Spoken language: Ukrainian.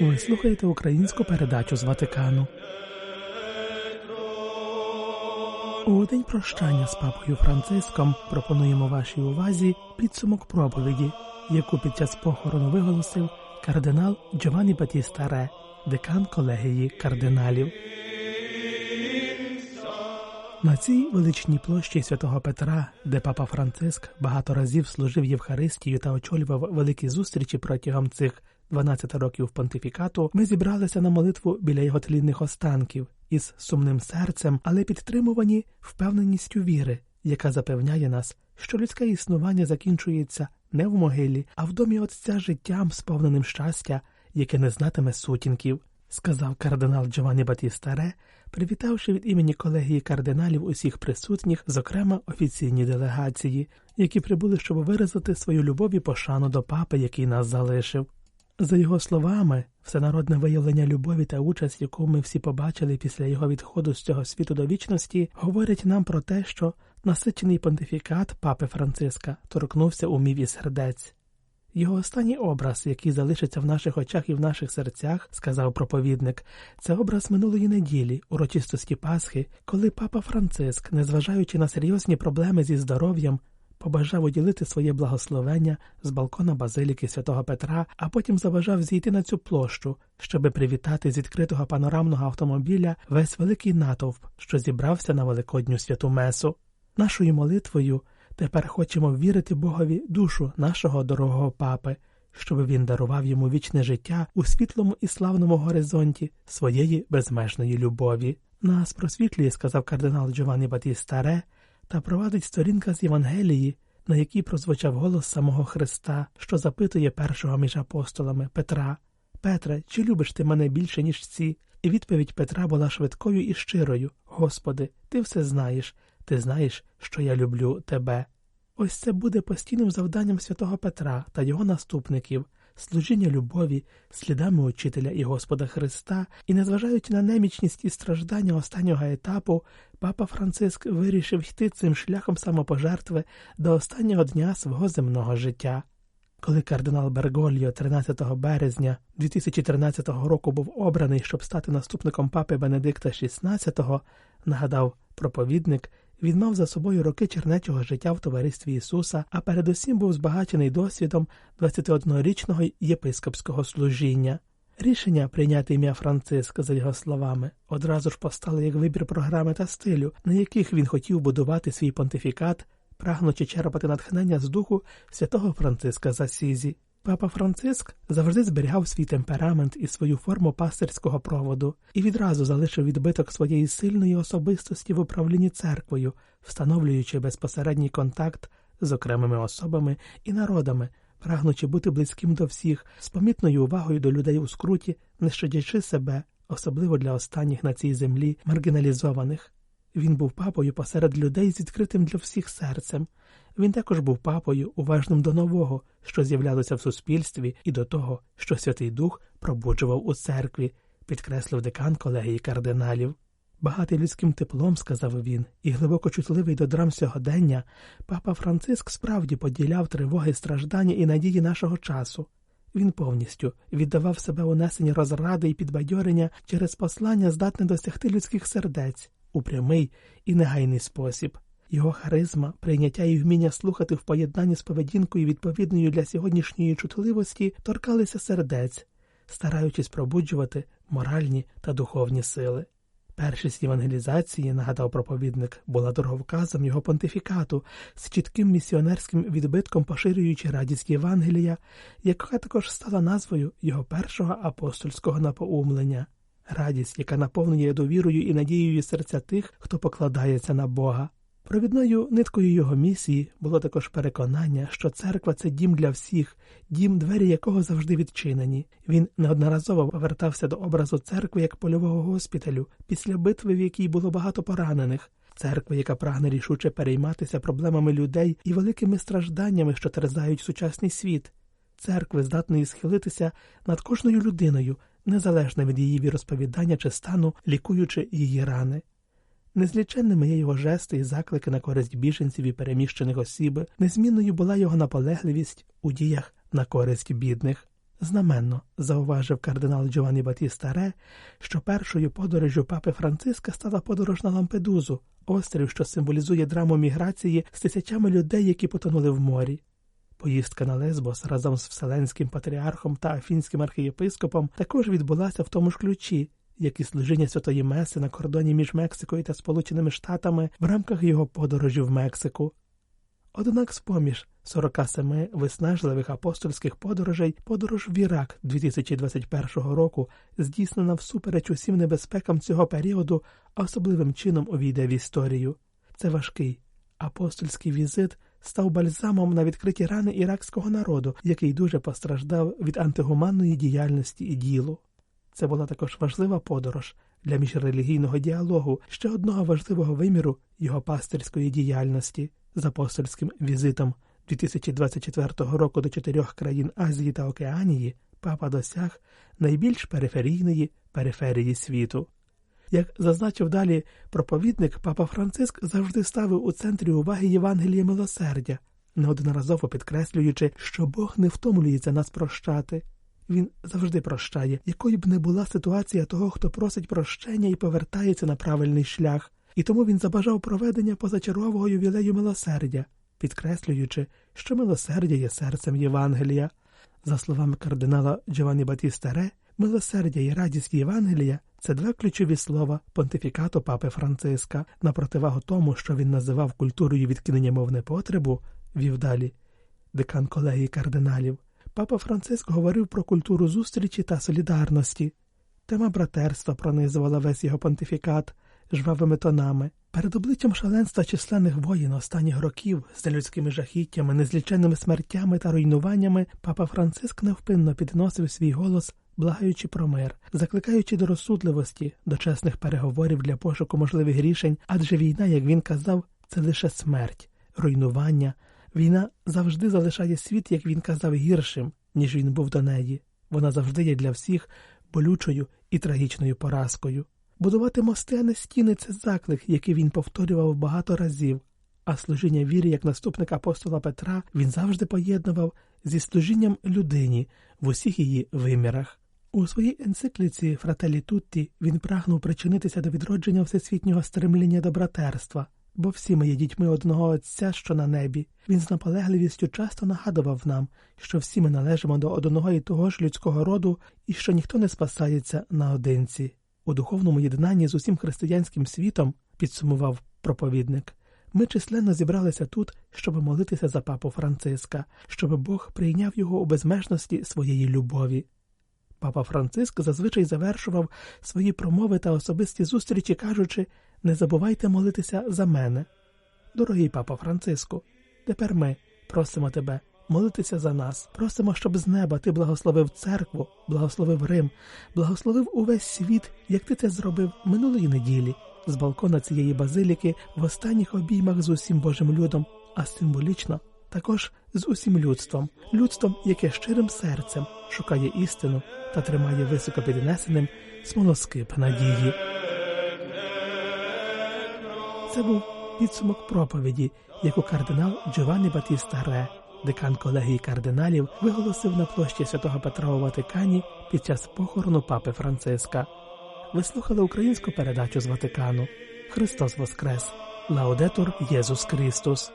Ви слухаєте українську передачу з Ватикану. У день прощання з папою Франциском пропонуємо вашій увазі підсумок проповіді, яку під час похорону виголосив кардинал Джованні Батіста Ре, декан колегії кардиналів. На цій величній площі святого Петра, де папа Франциск багато разів служив Євхаристію та очолював великі зустрічі протягом цих 12 років понтифікату, ми зібралися на молитву біля його тлінних останків із сумним серцем, але підтримувані впевненістю віри, яка запевняє нас, що людське існування закінчується не в могилі, а в домі Отця життям, сповненим щастя, яке не знатиме сутінків, сказав кардинал Джованні Батіста Ре, привітавши від імені колегії кардиналів усіх присутніх, зокрема офіційні делегації, які прибули, щоб виразити свою любов і пошану до папи, який нас залишив. За його словами, всенародне виявлення любові та участь, яку ми всі побачили після його відходу з цього світу до вічності, говорить нам про те, що насичений понтифікат папи Франциска торкнувся умів і сердець. Його останній образ, який залишиться в наших очах і в наших серцях, сказав проповідник, це образ минулої неділі, урочистості Пасхи, коли папа Франциск, незважаючи на серйозні проблеми зі здоров'ям, побажав уділити своє благословення з балкона базиліки святого Петра, а потім заважав зійти на цю площу, щоби привітати з відкритого панорамного автомобіля весь великий натовп, що зібрався на великодню святу месу. Нашою молитвою тепер хочемо вірити Богові душу нашого дорогого папи, щоб він дарував йому вічне життя у світлому і славному горизонті своєї безмежної любові. Нас просвітлює, сказав кардинал Джованні Батіста Ре, та провадить сторінка з Євангелії, на якій прозвучав голос самого Христа, що запитує першого між апостолами Петра Петре, чи любиш ти мене більше, ніж ці? І відповідь Петра була швидкою і щирою Господи, ти все знаєш, ти знаєш, що я люблю тебе. Ось це буде постійним завданням святого Петра та його наступників служіння любові, слідами учителя і Господа Христа, і, незважаючи на немічність і страждання останнього етапу, папа Франциск вирішив йти цим шляхом самопожертви до останнього дня свого земного життя. Коли кардинал Бергольо 13 березня 2013 року був обраний, щоб стати наступником папи Бенедикта XVI, нагадав проповідник, він мав за собою роки чернечого життя в товаристві Ісуса, а передусім був збагачений досвідом 21-річного єпископського служіння. Рішення прийняти ім'я Франциска, за його словами, одразу ж постало як вибір програми та стилю, на яких він хотів будувати свій понтифікат, прагнучи черпати натхнення з духу святого Франциска з Асізі. Папа Франциск завжди зберігав свій темперамент і свою форму пастирського проводу і відразу залишив відбиток своєї сильної особистості в управлінні церквою, встановлюючи безпосередній контакт з окремими особами і народами, прагнучи бути близьким до всіх, з помітною увагою до людей у скруті, не щадячи себе, особливо для останніх на цій землі маргіналізованих. Він був папою посеред людей з відкритим для всіх серцем. Він також був папою, уважним до нового, що з'являлося в суспільстві, і до того, що Святий Дух пробуджував у церкві, підкреслив декан колегії кардиналів. Багатий людським теплом, сказав він, і глибоко чутливий до драм сьогодення, папа Франциск справді поділяв тривоги, страждання і надії нашого часу. Він повністю віддавав себе унесенні розради і підбадьорення через послання, здатне досягти людських сердець у прямий і негайний спосіб. Його харизма, прийняття і вміння слухати в поєднанні з поведінкою відповідною для сьогоднішньої чутливості торкалися сердець, стараючись пробуджувати моральні та духовні сили. Першість євангелізації, нагадав проповідник, була дороговказом його понтифікату з чітким місіонерським відбитком поширюючи радість Євангелія, яка також стала назвою його першого апостольського напоумлення, радість, яка наповнює довірою і надією серця тих, хто покладається на Бога. Провідною ниткою його місії було також переконання, що церква це дім для всіх, дім, двері якого завжди відчинені. Він неодноразово повертався до образу церкви як польового госпіталю після битви, в якій було багато поранених. Церква, яка прагне рішуче перейматися проблемами людей і великими стражданнями, що терзають сучасний світ, церкви здатної схилитися над кожною людиною, незалежно від її віросповідання чи стану, лікуючи її рани. Незліченними є його жести і заклики на користь біженців і переміщених осіб, незмінною була його наполегливість у діях на користь бідних. Знаменно зауважив кардинал Джованні Батіста Ре, що першою подорожю папи Франциска стала подорож на Лампедузу, острів, що символізує драму міграції з тисячами людей, які потонули в морі. Поїздка на Лесбос разом з Вселенським патріархом та Афінським архієпископом також відбулася в тому ж ключі, як і служіння Святої Меси на кордоні між Мексикою та Сполученими Штатами в рамках його подорожі в Мексику. Однак, з поміж 47 виснажливих апостольських подорожей, подорож в Ірак 2021 року, здійснена всупереч усім небезпекам цього періоду, особливим чином увійде в історію. Це важкий апостольський візит став бальзамом на відкриті рани іракського народу, який дуже постраждав від антигуманної діяльності і ділу. Це була також важлива подорож для міжрелігійного діалогу, ще одного важливого виміру його пастирської діяльності з апостольським візитом 2024 року до чотирьох країн Азії та Океанії. Папа досяг найбільш периферійної периферії світу. Як зазначив далі проповідник, папа Франциск завжди ставив у центрі уваги Євангеліє милосердя, неодноразово підкреслюючи, що Бог не втомлюється нас прощати. Він завжди прощає, якою б не була ситуація того, хто просить прощення і повертається на правильний шлях, і тому він забажав проведення позачергового ювілею милосердя, підкреслюючи, що милосердя є серцем Євангелія. За словами кардинала Джованні Батіста Ре, милосердя і радість Євангелія це два ключові слова понтифікату папи Франциска на противагу тому, що він називав культурою відкинення мов непотребу, вів далі декан колегії кардиналів. Папа Франциск говорив про культуру зустрічі та солідарності. Тема братерства пронизувала весь його понтифікат жвавими тонами. Перед обличчям шаленства численних воїн останніх років з людськими жахіттями, незліченними смертями та руйнуваннями, папа Франциск невпинно підносив свій голос, благаючи про мир, закликаючи до розсудливості, до чесних переговорів для пошуку можливих рішень, адже війна, як він казав, це лише смерть, руйнування. Війна завжди залишає світ, як він казав, гіршим, ніж він був до неї. Вона завжди є для всіх болючою і трагічною поразкою. Будувати мости, а не стіни це заклик, який він повторював багато разів, а служіння вірі як наступник апостола Петра він завжди поєднував зі служінням людині в усіх її вимірах. У своїй енцикліці Фрателі Тутті він прагнув причинитися до відродження всесвітнього стремління до братерства, бо всі ми є дітьми одного Отця, що на небі. Він з наполегливістю часто нагадував нам, що всі ми належимо до одного і того ж людського роду і що ніхто не спасається наодинці. У духовному єднанні з усім християнським світом, підсумував проповідник, ми численно зібралися тут, щоб молитися за папу Франциска, щоб Бог прийняв його у безмежності своєї любові. Папа Франциск зазвичай завершував свої промови та особисті зустрічі, кажучи не забувайте молитися за мене. Дорогий папа Франциску, тепер ми просимо тебе молитися за нас, просимо, щоб з неба ти благословив церкву, благословив Рим, благословив увесь світ, як ти це зробив минулої неділі, з балкона цієї базиліки в останніх обіймах з усім Божим людом, а символічно також з усім людством, людством, яке щирим серцем шукає істину та тримає високо піднесеним смолоскип надії. Це був підсумок проповіді, яку кардинал Джованні Батіста Ре, декан колегії кардиналів, виголосив на площі святого Петра у Ватикані під час похорону папи Франциска. Ви слухали українську передачу з Ватикану. Христос Воскрес! Лаудетур Єсус Христос!